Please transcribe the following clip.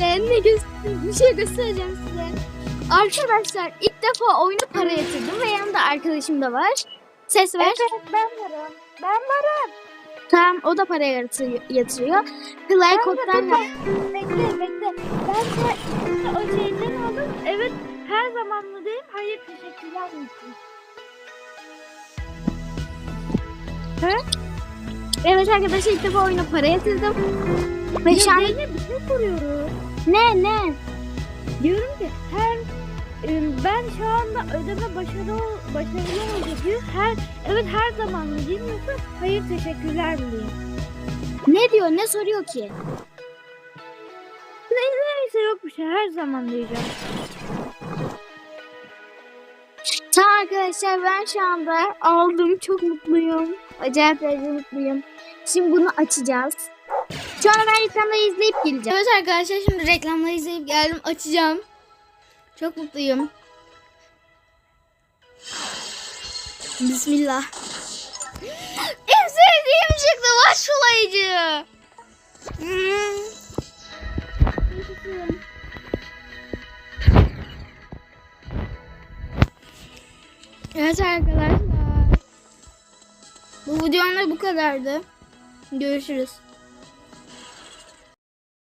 Ben ne gö- bir şey göstereceğim size. Arkadaşlar ilk defa oyuna para yatırdım ve yanımda arkadaşım da var. Ses ver. Evet ben varım. Ben varım. Tamam o da para yatırıyor. yatırıyor. Play koddan yap. Bekle bekle. Ben de o şeyden aldım. Evet her zaman mı diyeyim? Hayır teşekkürler misin? Evet arkadaşlar ilk defa oyuna para yatırdım. Ve şu an... Zeynep bir şey soruyorum. Ne ne? Diyorum ki her e, ben şu anda ödeme başarılı başarılı oldu diyor. Her evet her zaman mı diyeyim yoksa hayır teşekkürler mi diyeyim? Ne diyor ne soruyor ki? Neyse yok bir şey her zaman diyeceğim. Tamam arkadaşlar ben şu anda aldım. Çok mutluyum. Acayip derecede mutluyum. Şimdi bunu açacağız. Şu an ben reklamları izleyip geleceğim. Evet arkadaşlar şimdi reklamları izleyip geldim. Açacağım. Çok mutluyum. Bismillah. En sevdiğim çıktı başlayıcı. Hmm. Evet arkadaşlar. Bu videomda bu kadardı. Görüşürüz.